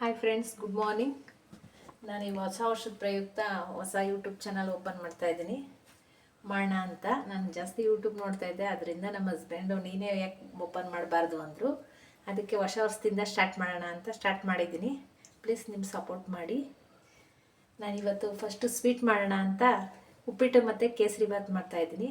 Hi friends good morning ನಾನು ಈ ಹೊಸ ವರ್ಷದ ಪ್ರಯುಕ್ತ ಹೊಸ ಯೂಟ್ಯೂಬ್ ಚಾನಲ್ ಓಪನ್ ಮಾಡ್ತಾ ಇದ್ದೀನಿ. ಮಾಡೋಣ ಅಂತ. ನಾನು ಜಾಸ್ತಿ ಯೂಟ್ಯೂಬ್ ನೋಡ್ತಾ ಇದ್ದೆ. ಅದರಿಂದ ನಮ್ಮ ಹಸ್ಬೆಂಡು ನೀನೇ ಯಾಕೆ ಓಪನ್ ಮಾಡಬಾರ್ದು ಅಂದರು. ಅದಕ್ಕೆ ಹೊಸ ವರ್ಷದಿಂದ ಸ್ಟಾರ್ಟ್ ಮಾಡೋಣ ಅಂತ ಸ್ಟಾರ್ಟ್ ಮಾಡಿದ್ದೀನಿ. ಪ್ಲೀಸ್ ನಿಮ್ಮ ಸಪೋರ್ಟ್ ಮಾಡಿ. ನಾನಿವತ್ತು ಫಸ್ಟು ಸ್ವೀಟ್ ಮಾಡೋಣ ಅಂತ ಉಪ್ಪಿಟ್ಟು ಮತ್ತು ಕೇಸರಿ ಬಾತ್ ಮಾಡ್ತಾಯಿದ್ದೀನಿ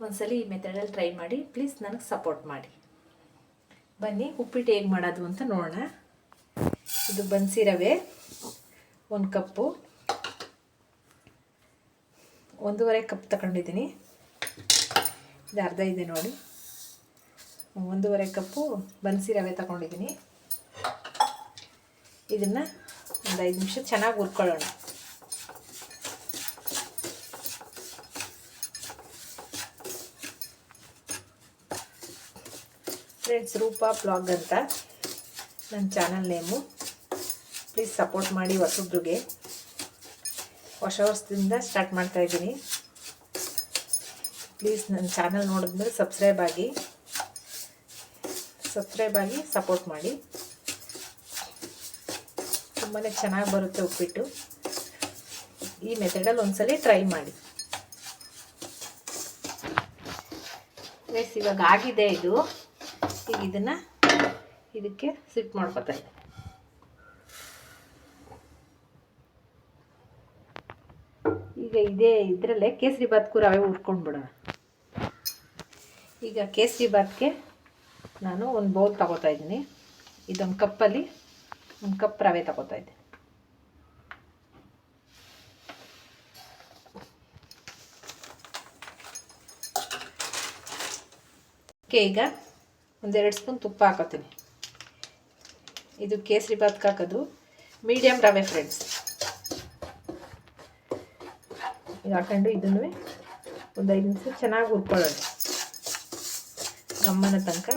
ಒಂದ್ಸಲಿ ಈ ಮೆಥಡಲ್ಲಿ ಟ್ರೈ ಮಾಡಿ. ಪ್ಲೀಸ್ ನನಗೆ ಸಪೋರ್ಟ್ ಮಾಡಿ. ಬನ್ನಿ, ಉಪ್ಪಿಟ್ಟು ಹೇಗೆ ಮಾಡೋದು ಅಂತ ನೋಡೋಣ. ಇದು ಬನ್ಸಿ ರವೆ, ಒಂದು ಕಪ್ಪು. ಒಂದೂವರೆ ಕಪ್ ತಗೊಂಡಿದ್ದೀನಿ. ಇದು ಅರ್ಧ ಇದೆ ನೋಡಿ. ಒಂದೂವರೆ ಕಪ್ಪು ಬನ್ಸಿ ರವೆ ತಗೊಂಡಿದ್ದೀನಿ. ಇದನ್ನು ಒಂದು ಐದು ನಿಮಿಷ ಚೆನ್ನಾಗಿ ಹುರ್ಕೊಳ್ಳೋಣ. ಫ್ರೆಂಡ್ಸ್ ರೂಪಾ ಬ್ಲಾಗ್ ಅಂತ. ನನ್ನ ಚಾನಲ್ ನೇಮು. ಪ್ಲೀಸ್ ಸಪೋರ್ಟ್ ಮಾಡಿ ಹೊಸಬ್ರಿಗೆ. ಹೊಸ ವರ್ಷದಿಂದ ಸ್ಟಾರ್ಟ್ ಮಾಡ್ತಾ ಇದ್ದೀನಿ. ಪ್ಲೀಸ್ ನನ್ನ ಚಾನಲ್ ನೋಡಿದ್ಮೇಲೆ ಸಬ್ಸ್ಕ್ರೈಬ್ ಆಗಿ. ಸಬ್ಸ್ಕ್ರೈಬ್ ಆಗಿ ಸಪೋರ್ಟ್ ಮಾಡಿ. ತುಂಬಾ ಚೆನ್ನಾಗಿ ಬರುತ್ತೆ ಉಪ್ಪಿಟ್ಟು. ಈ ಮೆಥಡಲ್ಲಿ ಒಂದ್ಸಲಿ ಟ್ರೈ ಮಾಡಿ. ಇವಾಗ ಆಗಿದೆ ಇದು. ಈಗ ಇದನ್ನು ಇದಕ್ಕೆ ಸಿಟ್ ಮಾಡ್ಕೊತಾ ಇದೇ ಇದರಲ್ಲೇ ಕೇಸರಿ ಬಾತ್ಗೂ ರವೆ ಬಿಡೋಣ. ಈಗ ಕೇಸರಿ ಬಾತ್ಗೆ ನಾನು ಒಂದು ಬೌಲ್ ತಗೋತಾ ಇದ್ದೀನಿ. ಇದೊಂದು ಕಪ್ಪಲ್ಲಿ ಒಂದು ಕಪ್ ರವೆ ತಗೋತಾ ಇದ್ದೆ ಓಕೆ ಈಗ ಒಂದೆರಡು ಸ್ಪೂನ್ ತುಪ್ಪ ಹಾಕೋತೀನಿ. ಇದು ಕೇಸರಿ ಬಾತ್ಗೆ ಹಾಕೋದು. ಮೀಡಿಯಮ್ ರವೆ ಫ್ರೆಂಡ್ಸ್. ಇದು ಹಾಕೊಂಡು ಇದನ್ನು ಒಂದು ಐದು ನಿಮಿಷ ಚೆನ್ನಾಗಿ ಹುರ್ಕೊಳ್ಳೋದು ಗಮ್ಮನ ತನಕ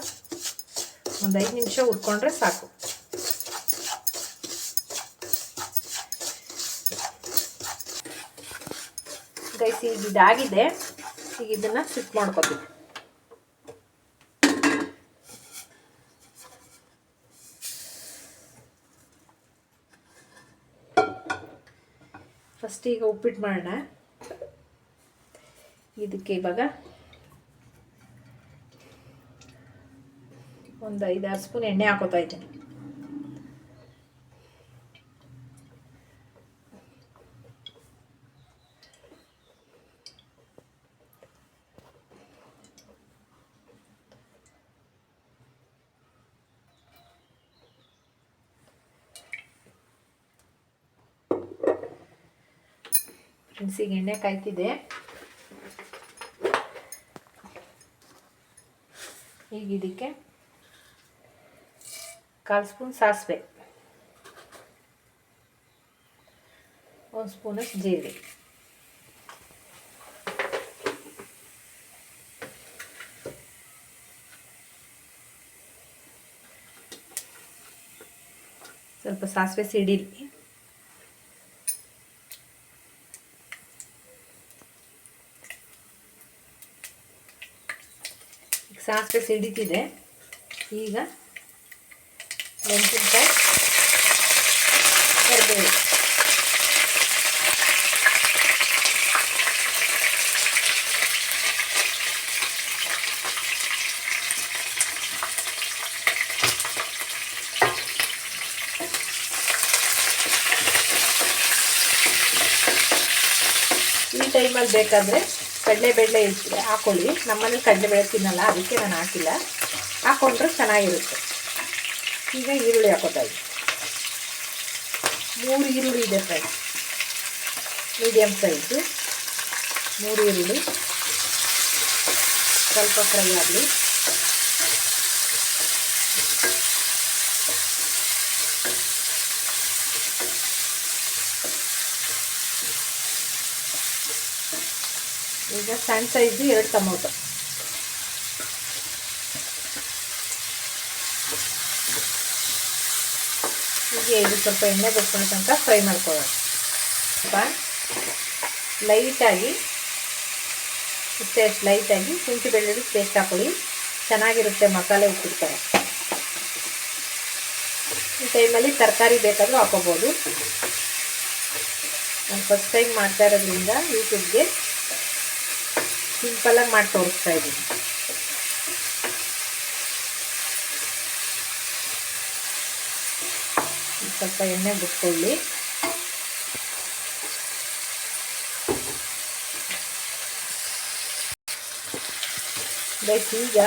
ಒಂದು ಐದು ನಿಮಿಷ ಹುರ್ಕೊಂಡ್ರೆ ಸಾಕು. ಗೈಸಿ ಈಗ ಇದಾಗಿದೆ. ಈಗ ಇದನ್ನು ಸಿಟ್ ಮಾಡ್ಕೋತೀವಿ. ಫಸ್ಟ್ ಈಗ ಉಪ್ಪಿಟ್ಟು ಮಾಡೋಣ. ಇದಕ್ಕೆ ಇವಾಗ ಒಂದು ಐದಾರು ಸ್ಪೂನ್ ಎಣ್ಣೆ ಹಾಕೋತಾ ಇದ್ದೀನಿ. ಈಗ ಎಣ್ಣೆ ಕಾಯ್ತಿದೆ ಈಗ ಇದಕ್ಕೆ ಕಾಲು ಸ್ಪೂನ್ ಸಾಸಿವೆ. ಒಂದು ಸ್ಪೂನಷ್ಟು ಜೀರಿಗೆ. ಸ್ವಲ್ಪ ಸಾಸಿವೆ ಸಿಡಿಲಿ. ಸಾಸಿವೆ ಸಿಡಿತಿದೆ. ಈಗ ಮೆಣಸಿನ್ಕಾಯಿ ಕರಿಬೇವು. ಈ ಟೈಮಲ್ಲಿ ಬೇಕಾದರೆ ಕಡಲೆಬೇಳೆ ಇರ್ತದೆ ಹಾಕೊಳ್ಳಿ. ನಮ್ಮನೇಲಿ ಕಡಲೆಬೇಳೆ ತಿನ್ನಲ್ಲ, ಅದಕ್ಕೆ ನಾನು ಹಾಕಿಲ್ಲ. ಹಾಕೊಂಡ್ರೆ ಚೆನ್ನಾಗಿರುತ್ತೆ. ಈಗ ಈರುಳ್ಳಿ ಹಾಕೋತಾ ಇದ್ದೀನಿ. ಮೂರು ಈರುಳ್ಳಿ ಇದೆ ಫ್ರೆಂಡ್ಸ್ ಮೀಡಿಯಮ್ ಸೈಜು ಮೂರು ಈರುಳ್ಳಿ. ಸ್ವಲ್ಪ ಫ್ರೈ ಆಗಲಿ. ಈಗ ಸಣ್ಣ ಸೈಜು ಎರಡು ಟೊಮೊಟೊ. ಹೀಗೆ ಇದು ಸ್ವಲ್ಪ ಎಣ್ಣೆ ಬಿಟ್ಕೊಳ್ಳೋ ತನಕ ಫ್ರೈ ಮಾಡ್ಕೊಳ್ಳೋಣ. ಸ್ವಲ್ಪ ಲೈಟಾಗಿ, ಇಷ್ಟೇ ಲೈಟಾಗಿ ಶುಂಠಿ ಬೆಳ್ಳುಳ್ಳಿ ಪೇಸ್ಟ್ ಹಾಕೊಳ್ಳಿ. ಚೆನ್ನಾಗಿರುತ್ತೆ ಮಸಾಲೆ ಉಪ್ಪಿಡ್ತಾರೆ ಈ ಟೈಮಲ್ಲಿ ತರಕಾರಿ ಬೇಕಾದರೂ ಹಾಕೋಬೋದು. ನಾನು ಫಸ್ಟ್ ಟೈಮ್ ಮಾಡ್ತಾ ಇರೋದ್ರಿಂದ ಯೂಟ್ಯೂಬ್ಗೆ ಸಿಂಪಲಾಗಿ ಮಾಡಿ ತೋರಿಸ್ತಾ ಇದ್ದೀನಿ. ಸ್ವಲ್ಪ ಎಣ್ಣೆ ಬಿಟ್ಕೊಳ್ಳಿ. ಈಗ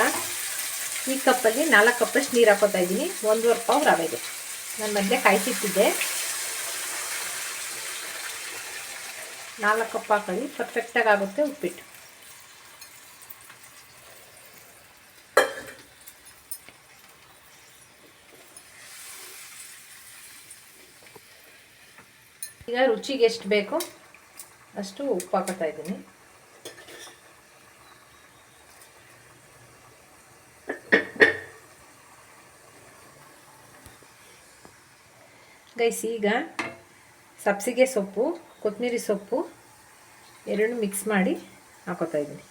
ಈ ಕಪ್ಪಲ್ಲಿ ನಾಲ್ಕು ಕಪ್ಪಷ್ಟು ನೀರು ಹಾಕೋತಾ ಇದ್ದೀನಿ. ಒಂದೂವರೆ ಪಾವ್ ರವೆಗೆ. ನಾನು ಮೊದಲೇ ಕಾಯಿಸಿಟ್ಟಿದ್ದೆ. ನಾಲ್ಕು ಕಪ್ ಹಾಕೊಳ್ಳಿ. ಪರ್ಫೆಕ್ಟಾಗಿ ಆಗುತ್ತೆ ಉಪ್ಪಿಟ್ಟು. ಈಗ ರುಚಿಗೆ ಎಷ್ಟು ಬೇಕೋ? ಅಷ್ಟು ಉಪ್ಪು ಹಾಕೋತಾ ಇದ್ದೀನಿ. ಗೈಸ್ ಈಗ ಸಬ್ಸಿಗೆ ಸೊಪ್ಪು ಕೊತ್ತಂಬರಿ ಸೊಪ್ಪು ಎರಡು ಮಿಕ್ಸ್ ಮಾಡಿ ಹಾಕೋತಾ ಇದ್ದೀನಿ.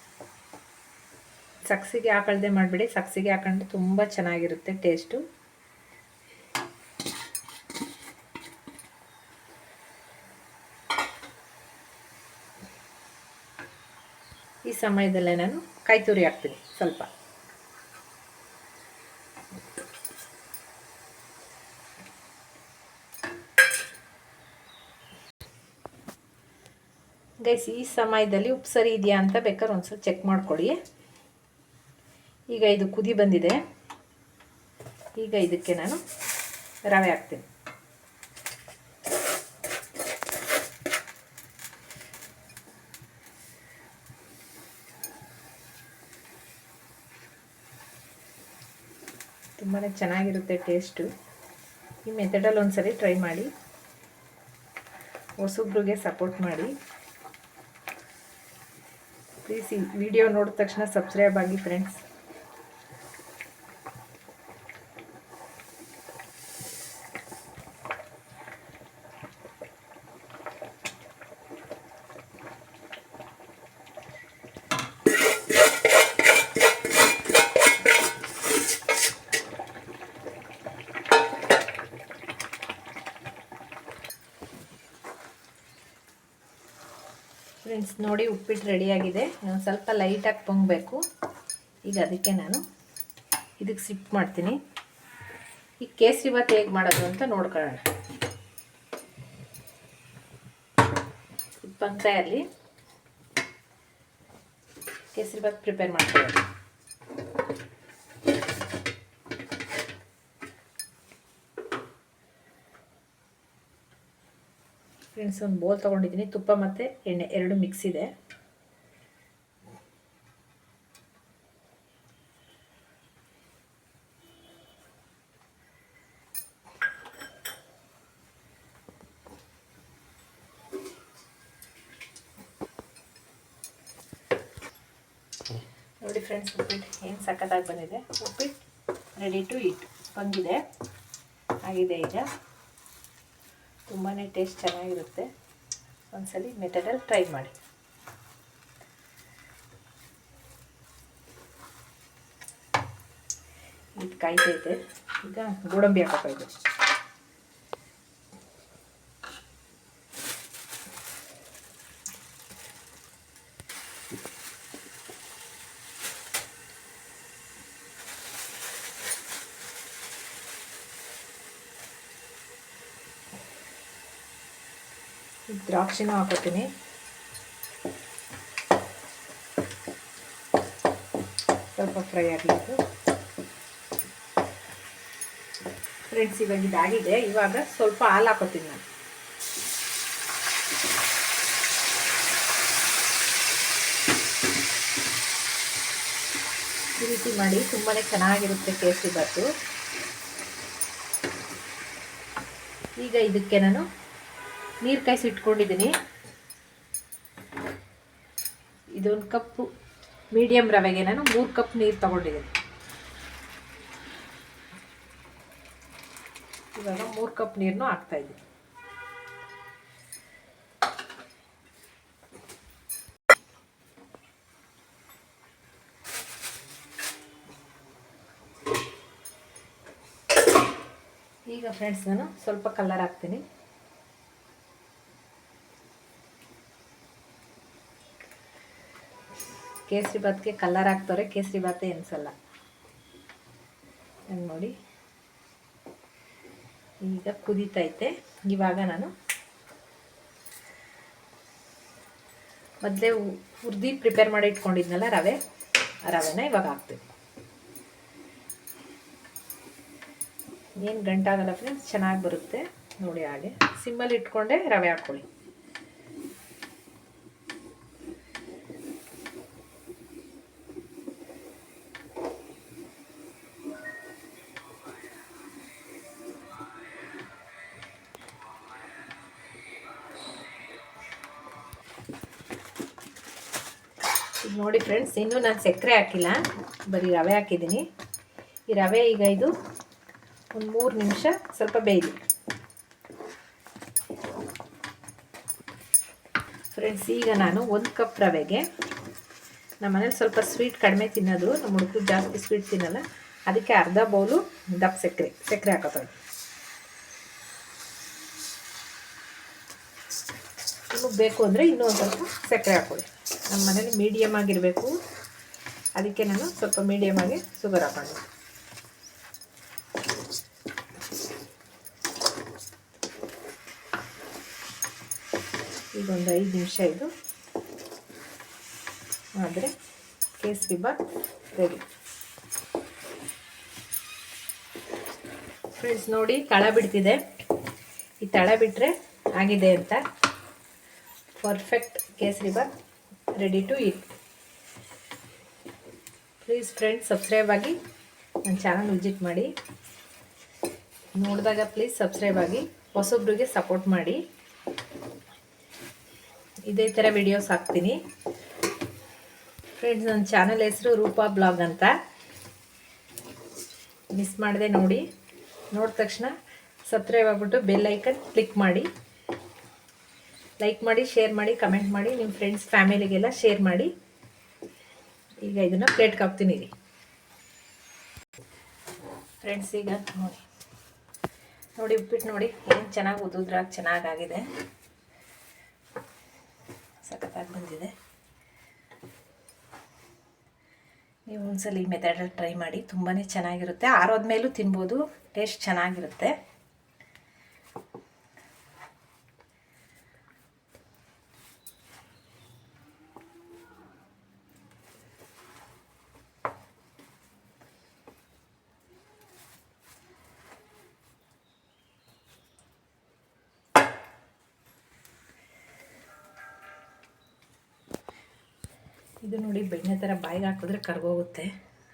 ಸಕ್ಸಿಗೆ ಹಾಕಳ್ದೆ ಮಾಡಬೇಡಿ. ಸಕ್ಸಿಗೆ ಹಾಕೊಂಡ್ರೆ ತುಂಬ ಚೆನ್ನಾಗಿರುತ್ತೆ ಟೇಸ್ಟು ಸಮಯದಲ್ಲೇ ನಾನು ಕಾಯಿ ತುರಿ ಹಾಕ್ತೀನಿ, ಸ್ವಲ್ಪ. ಗೈಸ್ ಈ ಸಮಯದಲ್ಲಿ ಉಪ್ಪು ಸರಿ ಇದೆಯಾ ಅಂತ ಬೇಕಾದ್ರೆ ಒಂದ್ಸಲ ಚೆಕ್ ಮಾಡ್ಕೊಳ್ಳಿ ಈಗ ಇದು ಕುದಿ ಬಂದಿದೆ. ಈಗ ಇದಕ್ಕೆ ನಾನು ರವೆ ಹಾಕ್ತೀನಿ. ತುಂಬಾ ಚೆನ್ನಾಗಿರುತ್ತೆ ಟೇಸ್ಟು. ಈ ಮೆಥಡಲ್ಲಿ ಒಂದ್ಸರಿ ಟ್ರೈ ಮಾಡಿ. ಹೊಸಬ್ರಿಗೆ ಸಪೋರ್ಟ್ ಮಾಡಿ. ಪ್ಲೀಸ್ ಈ ವಿಡಿಯೋ ನೋಡಿದ ತಕ್ಷಣ ಸಬ್ಸ್ಕ್ರೈಬ್ ಆಗಿ ಫ್ರೆಂಡ್ಸ್ ಫ್ರೆಂಡ್ಸ್, ನೋಡಿ ಉಪ್ಪಿಟ್ಟು ರೆಡಿಯಾಗಿದೆ ಒಂದು ಸ್ವಲ್ಪ ಲೈಟಾಗಿ ಪೊಂಗಬೇಕು. ಈಗ ಅದಕ್ಕೆ ನಾನು ಇದಕ್ಕೆ ಸಿಪ್ ಮಾಡ್ತೀನಿ. ಈ ಕೇಸರಿ ಭಾತ್ ಹೇಗೆ ಮಾಡೋದು ಅಂತ ನೋಡ್ಕೊಳ್ಳೋಣ. ಅಲ್ಲಿ ಕೇಸರಿ ಭಾತ್ ಪ್ರಿಪೇರ್ ಮಾಡ್ಕೊಳ್ಳೋಣ ಫ್ರೆಂಡ್ಸ್ ಒಂದು ಬೋಲ್ ತೊಗೊಂಡಿದ್ದೀನಿ. ತುಪ್ಪ ಮತ್ತು ಎಣ್ಣೆ, ಎರಡು ಮಿಕ್ಸ್ ಇದೆ. ನೋಡಿ ಫ್ರೆಂಡ್ಸ್ ಉಪ್ಪಿಟ್ಟು ಏನು ಸಖತ್ತಾಗಿ ಬಂದಿದೆ. ಉಪ್ಪಿಟ್ಟು ರೆಡಿ ಟು ಇಟ್ ಬಂದಿದೆ. ಆಗಿದೆ ಈಗ. ತುಂಬಾ ಟೇಸ್ಟ್ ಚೆನ್ನಾಗಿರುತ್ತೆ. ಒಂದ್ಸಲಿ ಮೆಥಡಲ್ಲಿ ಟ್ರೈ ಮಾಡಿ. ಇದು ಕಾಯ್ತೈತೆ ಈಗ ಗೋಡಂಬಿ ಹಾಕೋಬೇಕು ದ್ರಾಕ್ಷಿನ ಹಾಕೋತೀನಿ. ಸ್ವಲ್ಪ ಫ್ರೈ ಆಗಬೇಕು ಫ್ರೆಂಡ್ಸ್, ಇವಾಗ ಇದಾಗಿದೆ. ಇವಾಗ ಸ್ವಲ್ಪ ಹಾಲು ಹಾಕೋತೀನಿ ನಾನು. ಈ ರೀತಿ ಮಾಡಿ ತುಂಬಾ ಚೆನ್ನಾಗಿರುತ್ತೆ ಕೇಸರಿ ಬಾತು ಈಗ ಇದಕ್ಕೆ ನಾನು ನೀರು ಕಾಯಿಸಿ ಇಟ್ಕೊಂಡಿದ್ದೀನಿ ಇದೊಂದು ಕಪ್ಪು ಮೀಡಿಯಮ್ ರವೆಗೆ ನಾನು ಮೂರು ಕಪ್ ನೀರು ತಗೊಂಡಿದ್ದೀನಿ ಇವಾಗ ಮೂರು ಕಪ್ ನೀರನ್ನು ಹಾಕ್ತಾ ಇದ್ದೀನಿ ಈಗ ಫ್ರೆಂಡ್ಸ್ ನಾನು ಸ್ವಲ್ಪ ಕಲರ್ ಹಾಕ್ತೀನಿ. ಕೇಸರಿ ಭಾತ್ಗೆ ಕಲ್ಲರ್ ಹಾಕ್ತವ್ರೆ, ಕೇಸರಿ ಭಾತೆ ಎನ್ಸಲ್ಲ. ನೋಡಿ. ಈಗ ಕುದೀತೈತೆ. ಇವಾಗ ನಾನು ಮೊದಲೇ ಹುರ್ದಿ ಪ್ರಿಪೇರ್ ಮಾಡಿ ಇಟ್ಕೊಂಡಿದ್ನಲ್ಲ ರವೆ ರವೆನ ಇವಾಗ ಹಾಕ್ತೀವಿ. ಏನು ಗಂಟಾಗಲ್ಲ ಫ್ರೆಂಡ್ಸ್ ಚೆನ್ನಾಗಿ ಬರುತ್ತೆ. ನೋಡಿ ಹಾಗೆ. ಸಿಮ್ಮಲ್ಲಿ ಇಟ್ಕೊಂಡೆ ರವೆ ಹಾಕ್ಕೊಳ್ಳಿ ನೋಡಿ ಫ್ರೆಂಡ್ಸ್, ಇನ್ನೂ ನಾನು ಸಕ್ಕರೆ ಹಾಕಿಲ್ಲ. ಬರೀ ರವೆ ಹಾಕಿದ್ದೀನಿ. ಈ ರವೆ ಈಗ ಇದು ಒಂದು ಮೂರು ನಿಮಿಷ ಸ್ವಲ್ಪ ಬೇಯಲಿ ಫ್ರೆಂಡ್ಸ್, ಈಗ ನಾನು ಒಂದು ಕಪ್ ರವೆಗೆ ನಮ್ಮ ಮನೇಲಿ ಸ್ವಲ್ಪ ಸ್ವೀಟ್ ಕಡಿಮೆ ತಿನ್ನೋದು, ನಮ್ಮ ಹುಡುಗರು ಜಾಸ್ತಿ ಸ್ವೀಟ್ ತಿನ್ನಲ್ಲ. ಅದಕ್ಕೆ ಅರ್ಧ ಬೌಲು ದಪ್ಪ ಸಕ್ಕರೆ ಸಕ್ಕರೆ ಇನ್ನು ಬೇಕು ಅಂದರೆ ಇನ್ನೂ ಒಂದು ಸ್ವಲ್ಪ ಸಕ್ಕರೆ ಹಾಕೊಳ್ಳಿ. ನಮ್ಮ ಮನೇಲಿ ಮೀಡಿಯಮ್ ಆಗಿರಬೇಕು. ಅದಕ್ಕೆ ನಾನು ಸ್ವಲ್ಪ ಮೀಡಿಯಮ್ ಆಗಿ ಶುಗರ್ ಹಾಕೊಂಡು ಈಗ ಒಂದು ಐದು ನಿಮಿಷ ಇದು ಆದರೆ ಕೇಸರಿ ಬಾತ್ ರೆಡಿ ಫ್ರೆಂಡ್ಸ್ ನೋಡಿ ತಳ ಬಿಡ್ತಿದೆ. ಈ ತಳ ಬಿಟ್ಟರೆ ಆಗಿದೆ ಅಂತ. Perfect kesari bath. Ready to eat please friends subscribe ಆಗಿ ನನ್ನ ಚಾನಲ್ ವಿಸಿಟ್ ಮಾಡಿ. ನೋಡಿದಾಗ ಪ್ಲೀಸ್ ಸಬ್ಸ್ಕ್ರೈಬ್ ಆಗಿ, ಹೊಸೊಬ್ರಿಗೆ ಸಪೋರ್ಟ್ ಮಾಡಿ. ಇದೇ ಥರ ವಿಡಿಯೋಸ್ ಹಾಕ್ತೀನಿ. ಫ್ರೆಂಡ್ಸ್ ನನ್ನ ಚಾನಲ್ ಹೆಸರು ರೂಪಾ ಬ್ಲಾಗ್ ಅಂತ. ಮಿಸ್ ಮಾಡಿದೆ ನೋಡಿ. ನೋಡಿದ ತಕ್ಷಣ ಸಬ್ಸ್ಕ್ರೈಬ್ ಆಗಿಬಿಟ್ಟು ಬೆಲ್ ಐಕನ್ ಕ್ಲಿಕ್ ಮಾಡಿ. ಲೈಕ್ ಮಾಡಿ ಶೇರ್ ಮಾಡಿ ಕಮೆಂಟ್ ಮಾಡಿ ನಿಮ್ಮ ಫ್ರೆಂಡ್ಸ್ ಫ್ಯಾಮಿಲಿಗೆಲ್ಲ ಶೇರ್ ಮಾಡಿ. ಈಗ ಇದನ್ನು ಪ್ಲೇಟ್ಗೆ ಹಾಕ್ತೀನಿ ರೀ ಫ್ರೆಂಡ್ಸ್ ಈಗ ನೋಡಿ. ನೋಡಿ, ಉಪ್ಪಿಟ್ಟು ನೋಡಿ. ಏನು ಚೆನ್ನಾಗಿ ಉದುದ್ರಾಗ ಚೆನ್ನಾಗಾಗಿದೆ ಸಖತ್ತಾಗಿ ಬಂದಿದೆ. ನೀವು ಒಂದ್ಸಲ ಈ ಮೆಥಡಲ್ಲಿ ಟ್ರೈ ಮಾಡಿ ತುಂಬಾ ಚೆನ್ನಾಗಿರುತ್ತೆ. ಆರೋದ್ಮೇಲೂ ತಿನ್ಬೋದು ಟೇಸ್ಟ್ ಚೆನ್ನಾಗಿರುತ್ತೆ. ಇದು ನೋಡಿ ಬೆಣ್ಣೆ ಥರ ಬಾಯಿಗೆ ಹಾಕಿದ್ರೆ ಕರ್ಗೋಗುತ್ತೆ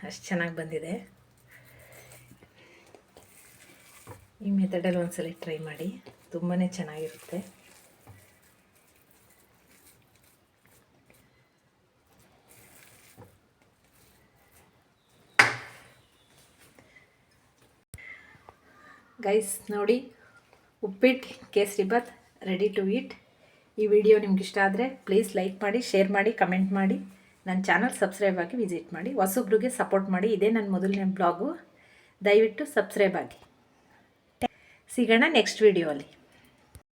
ಅಷ್ಟು ಚೆನ್ನಾಗಿ ಬಂದಿದೆ. ಈ ಮೆಥಡಲ್ಲಿ ಒಂದ್ಸಲ ಟ್ರೈ ಮಾಡಿ. ತುಂಬಾ ಚೆನ್ನಾಗಿರುತ್ತೆ. ಗೈಸ್ ನೋಡಿ uppittu kesari bath ready to eat ಈ ವಿಡಿಯೋ ನಿಮ್ಗೆ ಇಷ್ಟ ಆದರೆ ಪ್ಲೀಸ್ ಲೈಕ್ ಮಾಡಿ ಶೇರ್ ಮಾಡಿ ಕಮೆಂಟ್ ಮಾಡಿ. ನನ್ನ ಚಾನಲ್ ಸಬ್ಸ್ಕ್ರೈಬ್ ಆಗಿ ವಿಸಿಟ್ ಮಾಡಿ, ಹೊಸೊಬ್ರಿಗೆ ಸಪೋರ್ಟ್ ಮಾಡಿ, ಇದೇ ನನ್ನ ಮೊದಲನೇ ಬ್ಲಾಗು. ದಯವಿಟ್ಟು ಸಬ್ಸ್ಕ್ರೈಬ್ ಆಗಿ. ಸಿಗೋಣ ನೆಕ್ಸ್ಟ್ ವಿಡಿಯೋ ಅಲ್ಲಿ